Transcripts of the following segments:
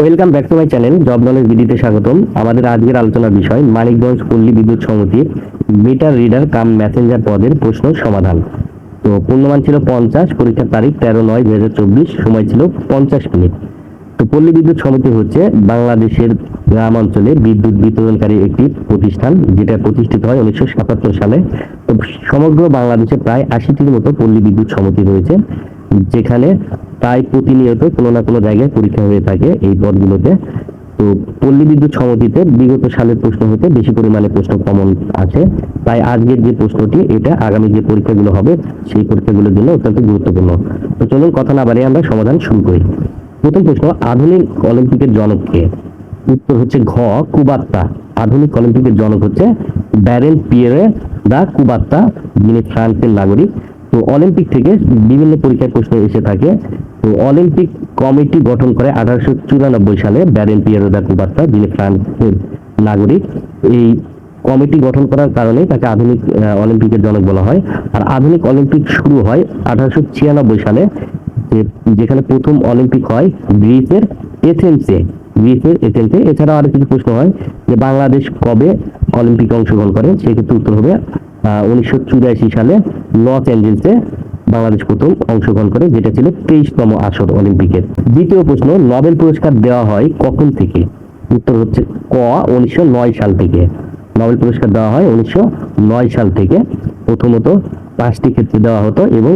Welcome back to my channel job knowledge বিডিতে স্বাগতম। আমাদের আজকের আলোচনার বিষয়, মানিকগঞ্জ পল্লী বিদ্যুৎ সমিতির মিটার রিডার কাম মেসেঞ্জার পদের প্রশ্ন সমাধান। তো পূর্ণমান ছিল পঞ্চাশ, পরীক্ষার তারিখ তেরো নয় দুই হাজার চব্বিশ, সময় ছিল পঞ্চাশ মিনিট। তো পল্লী বিদ্যুৎ সমিতি হচ্ছে বাংলাদেশের গ্রাম অঞ্চলে বিদ্যুৎ বিতরণকারী একটি প্রতিষ্ঠান, যেটা প্রতিষ্ঠিত হয় উনিশশো সাতাত্তর সালে। তো সমগ্র বাংলাদেশে প্রায় আশিটির মতো পল্লী বিদ্যুৎ সমিতি রয়েছে। যেখানে প্রায় প্রতিনিয়ত কোনো না কোনো জায়গায় পরীক্ষা হয়ে থাকে এই পদগুলোতে। তো পল্লী বিদ্যুৎ সমিতিতে বিগত সালের প্রশ্ন হতে বেশি পরিমাণে প্রশ্ন কমন আছে। তাই আজকের যে প্রশ্নটি, এটা আগামী যে পরীক্ষাগুলো হবে, সেই পরীক্ষাগুলোর জন্য অত্যন্ত গুরুত্বপূর্ণ। তো চলুন কথা না বাড়িয়ে আমরা সমাধান শুরু করি। প্রথম প্রশ্ন, আধুনিক অলিম্পিকের জনক কে? উত্তর হচ্ছে ঘ, কুবাত্তা। আধুনিক অলিম্পিকের জনক হচ্ছে ব্যারেন পিয়েরে দা কুবাত্তা, যিনি ফ্রান্সের নাগরিক। তো অলিম্পিক থেকে বিভিন্ন পরীক্ষায় প্রশ্ন এসে থাকে। তো অলিম্পিক কমিটি গঠন করে আঠারোশো চুরানব্বই সালে ব্যারেন পিয়েরো দা কুবাত্তা যিনি ফ্রান্সের নাগরিক, এই কমিটি গঠন করার কারণে তাকে আধুনিক অলিম্পিকের জনক বলা হয়। আর আধুনিক অলিম্পিক শুরু হয় আঠারোশো ছিয়ানব্বই সালে যেখানে প্রথম অলিম্পিক হয় গ্রিসের এথেন্সে গ্রিসের এথেন্সে এছাড়াও আরও কিছু প্রশ্ন হয় যে, বাংলাদেশ কবে অলিম্পিকে অংশগ্রহণ করে? সেক্ষেত্রে উত্তর হবে উনিশশো চুরাশি সালে লস অ্যাঞ্জেলসে বাংলাদেশ প্রথম অংশগ্রহণ করে, যেটা ছিল তেইশতম আসর অলিম্পিকের। দ্বিতীয় প্রশ্ন, নোবেল পুরস্কার দেওয়া হয় কখন থেকে? উত্তর হচ্ছে ক উনিশশো নয় সাল থেকে। নোবেল পুরস্কার দেওয়া হয় উনিশশো নয় সাল থেকে। প্রথমত পাঁচটি ক্ষেত্রে দেওয়া হতো এবং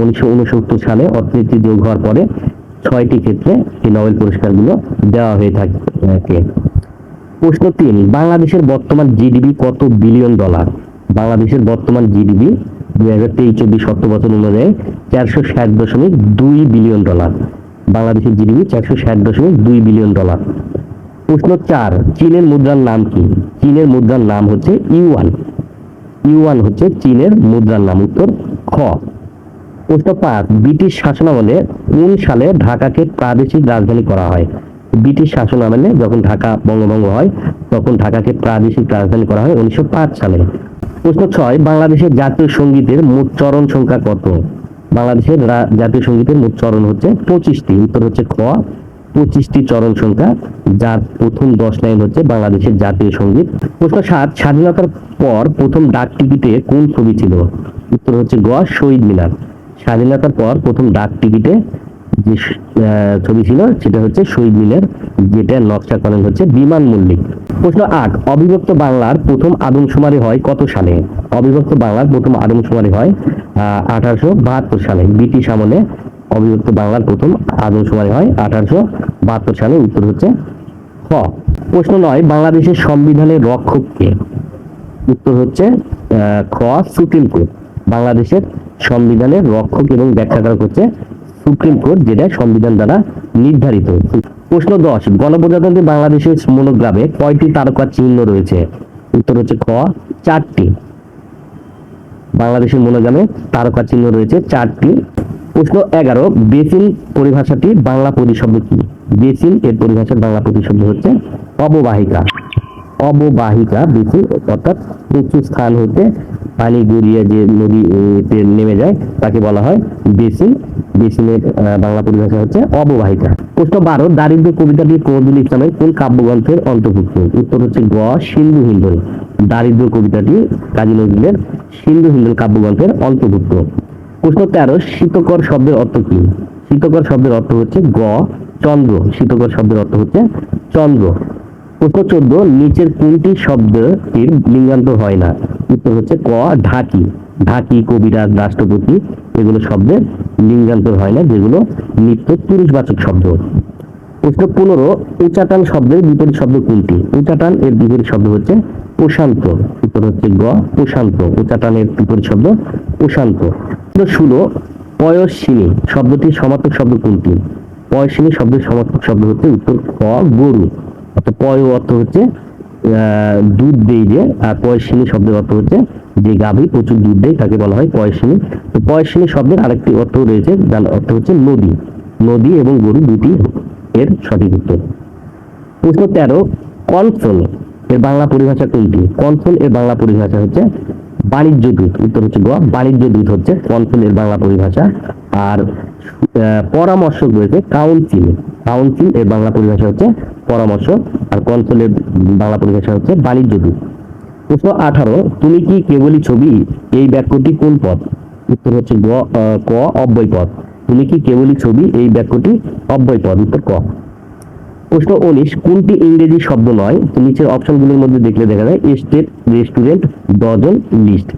উনিশশো উনসত্তর সালে অর্থনীতি যোগ হওয়ার পরে ছয়টি ক্ষেত্রে এই নোবেল পুরস্কারগুলো দেওয়া হয়ে থাকে। প্রশ্ন তিন, বাংলাদেশের বর্তমান জিডিপি কত বিলিয়ন ডলার? বাংলাদেশের বর্তমান জিডিপি দুই হাজার তেইশ চব্বিশ অর্থ বছর অনুযায়ী চারশো ষাট দশমিক দুই বিলিয়ন ডলার। বাংলাদেশের জিডিপি চারশো ষাট দশমিক দুই বিলিয়ন ডলার। প্রশ্ন চার, চীনের মুদ্রার নাম কি? চীনের মুদ্রার নাম হচ্ছে ইউয়ান। ইউয়ান হচ্ছে চীনের মুদ্রার নাম, উত্তর খ। প্রশ্ন পাঁচ, ব্রিটিশ শাসনামলে কোন সালে ঢাকাকে প্রাদেশিক রাজধানী করা হয়? ব্রিটিশ শাসনামলে যখন ঢাকা বঙ্গভঙ্গ হয়, তখন ঢাকাকে প্রাদেশিক রাজধানী করা হয় উনিশশো পাঁচ সালে। প্রশ্ন ছয়, বাংলাদেশের জাতীয় সঙ্গীতের মোট চরণ সংখ্যা কত? বাংলাদেশের জাতীয় সঙ্গীতের মোট চরণ হচ্ছে পঁচিশটি। উত্তর হচ্ছে খ, পঁচিশটি চরণ সংখ্যা, যার প্রথম দশ লাইন হচ্ছে বাংলাদেশের জাতীয় সংগীত। প্রশ্ন সাত, স্বাধীনতার পর প্রথম ডাক টিকিটে কোন ছবি ছিল? উত্তর হচ্ছে গ, শহীদ মিনার। স্বাধীনতার পর প্রথম ডাক টিকিটে যে ছবি ছিল সেটা হচ্ছে শহীদ মিনার যেটা নকশা করেন হচ্ছে বিমান মল্লিক প্রশ্ন আট, অবিভক্ত বাংলার প্রথম আদমশুমারি হয় কত সালে? অবিভক্ত বাংলার প্রথম আদমশুমারি হয় আঠারোশো বাহাত্তর সালে। ব্রিটিশ আমলে অবিভক্ত বাংলার প্রথম আদমশুমারি হয় আঠারোশো বাহাত্তর সালে, উত্তর হচ্ছে খ প্রশ্ন নয়, বাংলাদেশের সংবিধানের রক্ষক কে? উত্তর হচ্ছে খ সুপ্রিম কোর্ট। বাংলাদেশের সংবিধানের রক্ষক এবং ব্যাখ্যাকারক হচ্ছে সুপ্রিম কোর্ট যেটা সংবিধান দ্বারা নির্ধারিত। প্রশ্ন দশ, গণপ্রজাতন্ত্রী বাংলাদেশের মনোগ্রামে কয়টি তারকা চিহ্ন রয়েছে? উত্তর হচ্ছে খ চারটি। বাংলাদেশের মনোগ্রামে তারকা চিহ্ন রয়েছে চারটি। প্রশ্ন এগারো, বেসিন পরিভাষাটি বাংলা প্রতিশব্দ কি? বেসিন এর পরিভাষার বাংলা প্রতিশব্দ হচ্ছে অববাহিকা। অববাহিকা, বেসিন অর্থাৎ উঁচু স্থান হতে পানি গড়িয়ে যে নদীতে নেমে যায়, তাকে বলা হয় বেসিন। বেসিনের বাংলা পরিভাষা হচ্ছে অববাহিকা। প্রশ্ন বারো দারিদ্র কবিতাটি কবিউল ইসলামের কোন কাব্যগ্রন্থের অন্তর্ভুক্ত? উত্তর হচ্ছে গ, সিন্ধু হিন্দল দারিদ্র কবিতাটি কাজী নজরুলের সিন্ধু হিন্দল কাব্যগ্রন্থের অন্তর্ভুক্ত। প্রশ্ন তেরো, শীতকর শব্দের অর্থ কি? শীতকর শব্দের অর্থ হচ্ছে গ, চন্দ্র। শীতকর শব্দের অর্থ হচ্ছে চন্দ্র। প্রশ্ন চোদ্দ নিচের কোনটি শব্দটির লিঙ্গান্ত হয় না। উত্তর হচ্ছে ক, ঢাকি। ঢাকি, কবিরাজ, রাষ্ট্রপতি, এগুলো শব্দের লিঙ্গান্তর হয় না, যেগুলো নিত্য পুরুষবাচক শব্দ। প্রশ্ন পনেরো, উচাটান শব্দের বিপরীত শব্দ কোনটি? উচাটান এর বিপরীত শব্দ হচ্ছে প্রশান্ত। উত্তর হচ্ছে গ, প্রশান্ত। উচাটানের বিপরীত শব্দ প্রশান্ত। প্রশ্ন ষোলো পয়সিনী শব্দটির সমার্থক শব্দ কোনটি? পয়সিনী শব্দের সমার্থক শব্দ হচ্ছে উত্তর ক, গরু। অর্থাৎ পয় অর্থ হচ্ছে দুধ দেই যে, আর পয়সিনী শব্দের অর্থ হচ্ছে যে গাভী প্রচুর দুধ দেয়, তাকে বলা হয় পয়সিনী তো পয়সিনী শব্দের আরেকটি অর্থ রয়েছে, যার অর্থ হচ্ছে নদী। নদী এবং গরু দুটি এর সঠিক উত্তর। প্রশ্ন তেরো, কনসোল এর বাংলা পরিভাষা কোনটি? কনসোল এর বাংলা পরিভাষা হচ্ছে বাণিজ্য দূত উত্তর হচ্ছে গ বাণিজ্য দূত হচ্ছে কনসোল এর বাংলা পরিভাষা। আর পরামর্শক রয়েছে কাউন্সিল কাউন্সিল এর বাংলা পরিভাষা হচ্ছে পরামর্শ আর কনসোলের বাংলা পরিভাষা হচ্ছে বাণিজ্য দূত প্রশ্ন আঠারো, তুমি কি কেবলই ছবি এই বাক্যটি কোন পদ? উত্তর হচ্ছে ক, অব্যয় পদ। তুমি কি কেবলই ছবি এই বাক্যটি অব্যয় পদ? উত্তর ক। প্রশ্ন উনিশ, কোনটি ইংরেজি শব্দ নয়? নিচের অপশনগুলোর মধ্যে দেখলে দেখা যায়, স্টেট রেস্টুরেন্ট, ডজন, লিস্ট।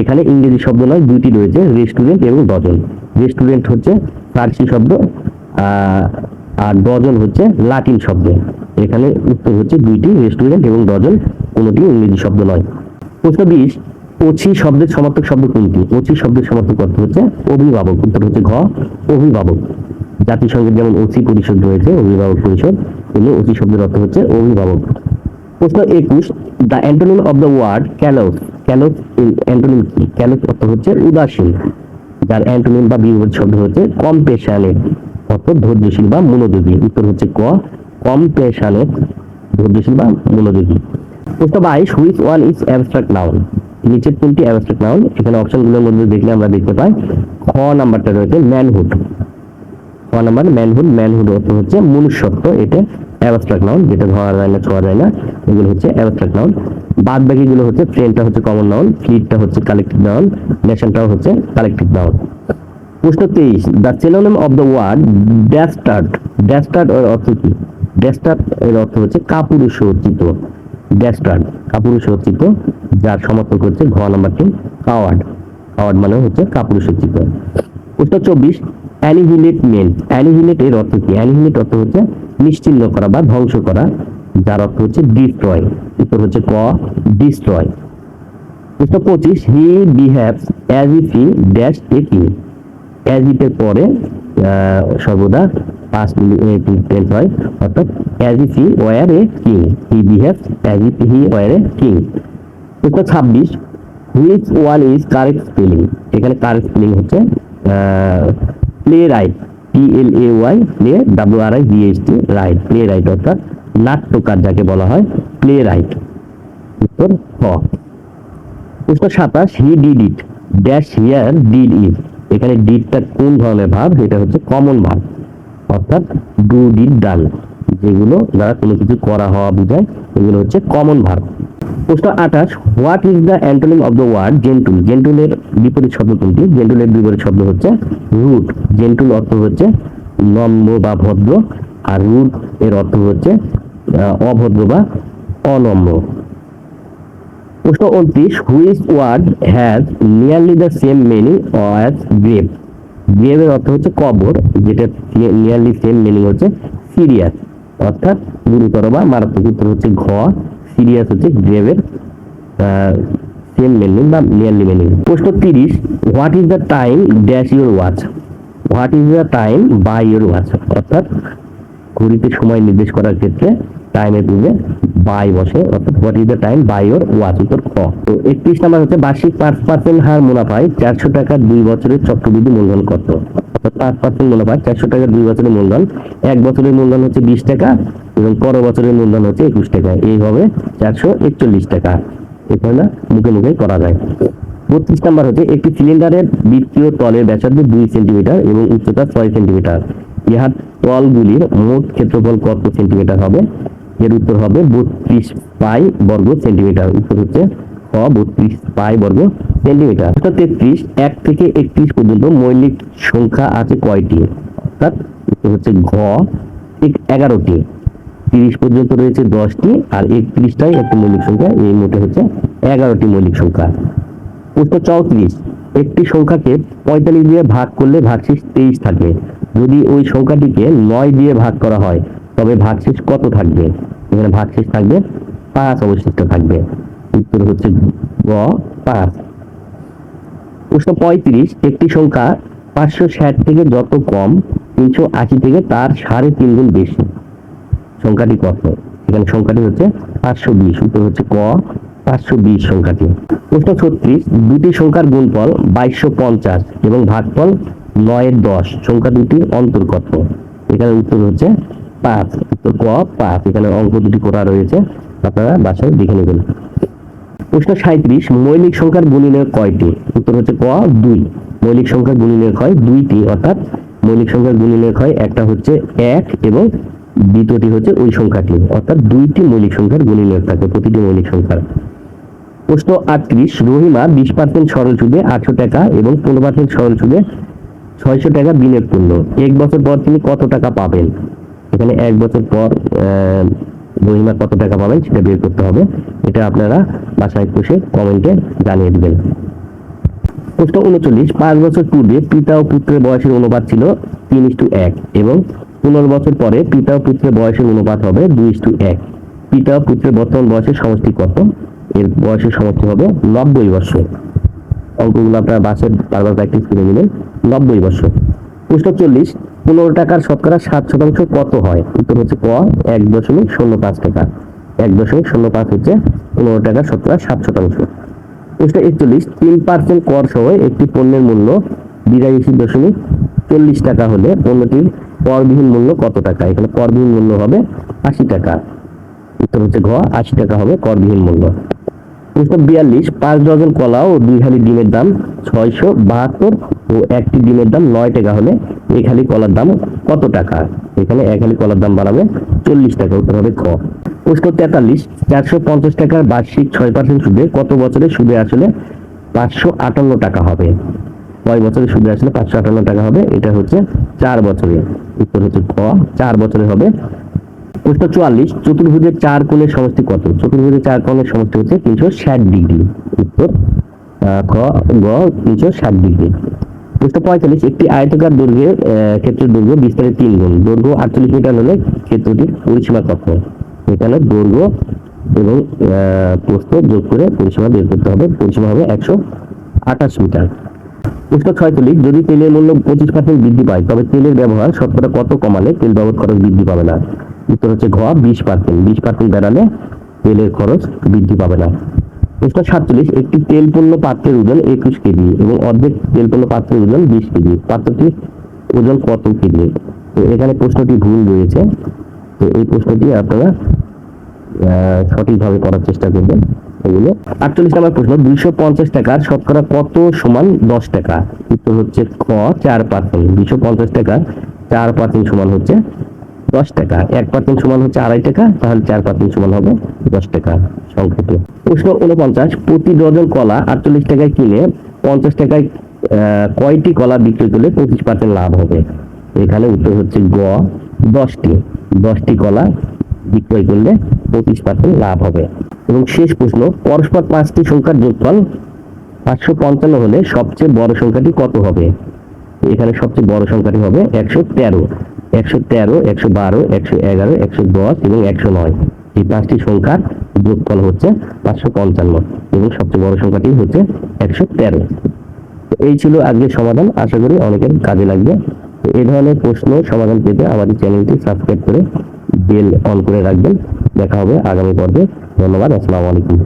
এখানে ইংরেজি শব্দ নয়, দুইটি রয়েছে রেস্টুরেন্ট এবং ডজন রেস্টুরেন্ট হচ্ছে ফার্সি শব্দ আর ডজন হচ্ছে লাতিন শব্দ। এখানে উত্তর হচ্ছে দুইটি রেস্টুরেন্ট এবং ডজন কোনোটি ইংরেজি শব্দ নয়। প্রশ্ন বিশ, ওছি শব্দের সমার্থক শব্দ কোনটি? ওছি শব্দের সমার্থক অর্থ হচ্ছে অভিভাবক, উত্তর হচ্ছে ঘ, অভিভাবক। জাতিসংঘের যেমন ওসি পরিষদ রয়েছে, অভিভাবক পরিষদ কিন্তু ওসি শব্দের অর্থ হচ্ছে অভিভাবক। প্রশ্ন একুশ, the antonym of the word callous callous antonym কি? ক্যালোস অর্থ হচ্ছে উদাসীন, যার অ্যান্টোনিম বা বিপরীত শব্দ হচ্ছে কম্পেশানেট অর্থ ধৈর্যশীল বা মনোযোগী। উত্তর হচ্ছে ক কম্পেশানেট ধৈর্যশীল বা মনোযোগী। প্রশ্ন বাইশ which one is abstract noun নিচের তিনটি অ্যাবস্ট্রাক্ট নাউন এখানে অপশনগুলোর মধ্যে দেখলে আমরা দেখতে পাই, খ নাম্বারটা রয়েছে ম্যানহুড ক নাম্বার ম্যানহুড ম্যানহুড অর্থ হচ্ছে মনুষ্যত্ব, এটা অ্যাবস্ট্রাক্ট নাউন যেটা ধরা যায় না, ছোঁয়া যায় না, এগুলো হচ্ছে অ্যাবস্ট্রাক্ট নাউন বাদ বাকিগুলো হচ্ছে ফ্রেন্ডটা হচ্ছে কমন নাউন ফ্লিটটা হচ্ছে কালেক্টিভ নাউন নেশনটাও হচ্ছে কালেক্টিভ নাউন প্রশ্ন তেইশ the synonym of the word dastard dastard এর অর্থ কি? ড্যাস্টার্ড এর অর্থ হচ্ছে কাপুরুষ অর্চিত ড্যাস্টার্ড কাপুরুষ অর্চিত যার সমর্থক হচ্ছে ঘ নাম্বারটি কাওয়ার্ড কাওয়ার্ড মানে হচ্ছে কাপুরুষ অর্চিত প্রশ্ন চব্বিশ অ্যানিহিলেট মেন অ্যানিহিলেট এর অর্থ কি? অ্যানিহিলেট অর্থ হচ্ছে নিশ্চিহ্ন করা বা ধ্বংস করা। যার অর্থ হচ্ছে ডিস্ট্রয় উত্তর হচ্ছে ক ডিস্ট্রয় প্রশ্ন পঁচিশ he behaves as if he dash a king as if এর পরে সর্বদা পাস্ট টেন্স হয়। অর্থাৎ as if he were a king he behaves as if he were a king প্রশ্ন ছাব্বিশ which one is correct spelling এখানে correct spelling হচ্ছে playwright P L A Y play W R I H T wright playwright অর্থাৎ নাট্যকার যাকে বলা হয় play right উত্তর খ। প্রশ্ন সাতাশ he did it dash here did it এখানে ডিডটা কোন ধরনের ভাব? এটা হচ্ছে কমন ভাব। অর্থাৎ ডু ডিড ডান যেগুলো দ্বারা কোনো কিছু করা হওয়া বোঝায়, এগুলো হচ্ছে কমন ভাব। প্রশ্ন আঠাশ what is the antonym of the word gentle জেন্টুলের বিপরীত শব্দ কোনটি? জেন্টুলের বিপরীত শব্দ হচ্ছে রুট জেন্টুল অর্থ হচ্ছে নম্র বা ভদ্র, আর রুট এর অর্থ হচ্ছে অভদ্র বা অনম্র প্রশ্ন উনত্রিশ which word has nearly the same meaning as grave গ্রেভের অর্থ হচ্ছে কবর, যেটা নিয়ারলি সেম মিনিং হচ্ছে সিরিয়াস। অর্থাৎ গুরুতর বা মারাত্মক উত্তর হচ্ছে ঘ। সিরিয়াস হচ্ছে গ্রেভের সেম মিনিং বা নিয়ারলি মিনিং প্রশ্ন তিরিশ what is the time dash your watch what is the time by your watch অর্থাৎ ঘড়িতে সময় নির্দেশ করার ক্ষেত্রে টাইমের পূর্বে বাই বসে, অর্থাৎ what is the time by your watch উত্তর খ তো একত্রিশ নাম্বার হচ্ছে বার্ষিক পাঁচ পার্সেন্ট হার মুনাফায় চারশো টাকার দুই বছরের চক্রবৃদ্ধি মূলধন কত? পাঁচ পার্সেন্ট মুনাফা, চারশো টাকার দুই বছরের মূলধন, এক বছরের মূলধন হচ্ছে বিশ টাকা এবং পরের বছরের মূলধন হচ্ছে একুশ টাকা। এইভাবে চারশো একচল্লিশ টাকা। এখানে মুখে মুখে করা যায়। বত্রিশ নাম্বার হচ্ছে একটি সিলিন্ডারের বৃত্তীয় তলের ব্যাসার্ধ দুই সেন্টিমিটার এবং উচ্চতা ছয় সেন্টিমিটার। ইহার তলগুলির মোট ক্ষেত্রফল কত সেন্টিমিটার হবে? এর উত্তর হবে বত্রিশ পাই বর্গ সেন্টিমিটার। উত্তর হচ্ছে খ বত্রিশ পাই বর্গ সেন্টিমিটার। অর্থাৎ তেত্রিশ, এক থেকে একত্রিশ পর্যন্ত মৌলিক সংখ্যা আছে কয়টি? অর্থাৎ উত্তর হচ্ছে ঘ এগারোটি। তিরিশ পর্যন্ত রয়েছে দশটি, আর একত্রিশটাই একটি মৌলিক সংখ্যা, এই মোটে হচ্ছে এগারোটি মৌলিক সংখ্যা। প্রশ্ন চৌত্রিশ, একটি সংখ্যাকে পঁয়তাল্লিশ দিয়ে ভাগ করলে ভাগশেষ তেইশ থাকে। যদি ওই সংখ্যাটিকে নয় দিয়ে ভাগ করা হয় তবে ভাগশেষ কত থাকবে? এখানে ভাগশেষ থাকবে পাঁচ, অবশিষ্ট থাকবে। উত্তর হচ্ছে গ, পাঁচ। প্রশ্ন পঁয়ত্রিশ, একটি সংখ্যা পাঁচশো ষাট থেকে যত কম, তিনশো আশি থেকে তার সাড়ে তিন গুণ বেশি। সংখ্যাটি কত? এখানে সংখ্যাটি হচ্ছে পাঁচশো বিশ, উত্তর হচ্ছে ক, পাঁচশো বিশ সংখ্যাটি। প্রশ্ন ছত্রিশ, দুটি সংখ্যার গুণফল বাইশশো পঞ্চাশ এবং ভাগফল নয়ের দশ। সংখ্যা দুটির অন্তর কত এখানে উত্তর হচ্ছে পাঁচ ক পাঁচ, এখানে অঙ্ক দুটি করা রয়েছে, আপনারা বাসায় দেখে নেবেন। প্রশ্ন সাঁত্রিশ মৌলিক সংখ্যার গুণিনের কয়টি? উত্তর হচ্ছে ক, দুই। মৌলিক সংখ্যার গুণিনের হয় দুইটি, অর্থাৎ মৌলিক সংখ্যার গুণিলেখ হয় একটা হচ্ছে এক এবং দ্বিতীয়টি হচ্ছে ওই সংখ্যাটি, অর্থাৎ দুইটি মৌলিক সংখ্যার গুণিলেখ থাকে, প্রতিটি মৌলিক সংখ্যার। প্রশ্ন আটত্রিশ, রহিমা বিশ পার্সেন্ট সরল সুদে আটশো টাকা এবং পনেরো পার্সেন্ট সরল সুদে ছয়শো টাকা বিনিয়োগ করল এক বছর পর তিনি কত টাকা পাবেন? এখানে এক বছর পর রহিমা কত টাকা পাবেন সেটা বের করতে হবে। এটা আপনারা বাসায় বসে কমেন্টে জানিয়ে দিবেন। প্রশ্ন উনচল্লিশ, পাঁচ বছর পূর্বে পিতা ও পুত্রের বয়সের অনুপাত ছিল তিন ইস্টু এক এবং পনেরো বছর পরে পিতা ও পুত্রের বয়সের অনুপাত হবে দুই ইস্টু এক। পিতা ও পুত্রের বর্তমান বয়সের সমষ্টি কত? এর বয়সের সমষ্টি হবে নব্বই বছর। অঙ্কগুলো আপনারা বাসে বারবার প্র্যাকটিস করে নেবেন, নব্বই বছর। প্রশ্ন চল্লিশ পনেরো টাকার শতকরা সাত শতাংশ কত হয়? উত্তর হচ্ছে ক, এক দশমিক শূন্য পাঁচ টাকা। এক দশমিক শূন্য পাঁচ হচ্ছে পনেরো টাকার শতকরা সাত শতাংশ। প্রশ্ন একচল্লিশ, তিন পার্সেন্ট কর সহ একটি পণ্যের মূল্য বিরাশি দশমিক চল্লিশ টাকা হলে পণ্যটির করবিহীন মূল্য কত টাকা? এখানে করবিহীন মূল্য হবে আশি টাকা। উত্তর হচ্ছে ঘ, আশি টাকা হবে করবিহীন মূল্য। প্রশ্ন বিয়াল্লিশ, পাঁচ ডজন কলা ও দুই খালি ডিমের দাম ছয়শো বাহাত্তর ও একটি ডিমের দাম নয় টাকা হলে এক খালি কলার দাম কত টাকা? এখানে এক খালি কলার দাম বাড়াবে চল্লিশ টাকা, উত্তর হবে ক প্রশ্ন তেতাল্লিশ, চারশো পঞ্চাশ টাকার বার্ষিক ছয় পার্সেন্ট সুদে কত বছরে সুদে আসলে পাঁচশো আটান্ন টাকা হবে? কয় বছরে সুদে আসলে পাঁচশো আটান্ন টাকা হবে? এটা হচ্ছে চার বছরে উত্তর হচ্ছে ক চার বছরে হবে প্রশ্ন চুয়াল্লিশ চতুর্ভুজের চার কোণের সমষ্টি কত? চতুর্ভুজের চার কোণের সমষ্টি হচ্ছে তিনশো ষাট ডিগ্রি। উত্তর খ, গ, তিনশো ষাট ডিগ্রি। প্রশ্ন পঁয়তাল্লিশ, একটি আয়তকার দৈর্ঘ্যের ক্ষেত্রের দৈর্ঘ্য বিস্তারের তিন গুণ। দৈর্ঘ্য আটচল্লিশ মিটার হলে ক্ষেত্রটির পরিসীমা কত? এখানে দৈর্ঘ্য এবং প্রস্থ যোগ করে পরিসীমা বের করতে হবে। পরিসীমা হবে একশো আঠাশ মিটার। প্রশ্ন ছয়চল্লিশ, যদি তেলের মূল্য পঁচিশ পার্সেন্ট বৃদ্ধি পায়, তবে তেলের ব্যবহার শতকরা কত কমালে তেল ব্যবহার খরচ বৃদ্ধি পাবে না? উত্তর হচ্ছে ঘ, বিশ পার্সেন্ট। বিশ পার্সেন্ট বেড়ালে তেলের খরচ বৃদ্ধি পাবে না। প্রশ্ন সাতচল্লিশ, একটি তেলপূর্ণ পাত্রের ওজন একুশ কেজি এবং অর্ধেক তেলপূর্ণ পাত্রের ওজন বিশ কেজি। পাত্রটি ওজন কত কেজি? তো এখানে প্রশ্নটি ভুল রয়েছে। তো এই প্রশ্নটি আপনারা সঠিকভাবে করার চেষ্টা করবেন এগুলো। আটচল্লিশ নম্বর প্রশ্ন, দুইশো পঞ্চাশ টাকার শতকরা কত সমান দশ টাকা? উত্তর হচ্ছে খ, চার পার্সেন্ট। দুইশো পঞ্চাশ টাকা চার পার্সেন্ট সমান হচ্ছে দশ টাকা। এক পার্সেন্ট সমান হচ্ছে আড়াই টাকা, তাহলে চার পার্সেন্ট সমান হবে দশ টাকা সংক্ষেপে। প্রশ্ন উনপঞ্চাশ, প্রতি ডজন কলা আটচল্লিশ টাকায় কিনে পঞ্চাশ টাকায় কয়টি কলা বিক্রি করলে পঁচিশ পার্সেন্ট লাভ হবে? এখানে উত্তর হচ্ছে গ, দশটি। দশটি কলা বিক্রয় করলে পঁচিশ পার্সেন্ট লাভ হবে। এবং শেষ প্রশ্ন, পরস্পর পাঁচটি সংখ্যার যোগফল পাঁচশো পঞ্চান্ন হলে সবচেয়ে বড় সংখ্যাটি কত হবে? এখানে সবচেয়ে বড় সংখ্যাটি হবে একশো তেরো। একশো তেরো, একশো বারো, একশো এগারো, একশো দশ এবং একশো নয়। এই পাঁচটি সংখ্যার যোগফল হচ্ছে পাঁচশো পঞ্চান্ন এবং সবচেয়ে বড় সংখ্যাটি হচ্ছে একশো তেরো। এই ছিল আজকের সমাধান। আশা করি অনেকের কাজে লাগবে। তো এই ধরনের প্রশ্ন সমাধান পেতে আমাদের চ্যানেলটি সাবস্ক্রাইব করে বেল অন করে রাখবেন। দেখা হবে আগামী পর্বে। ধন্যবাদ। আসসালামু আলাইকুম।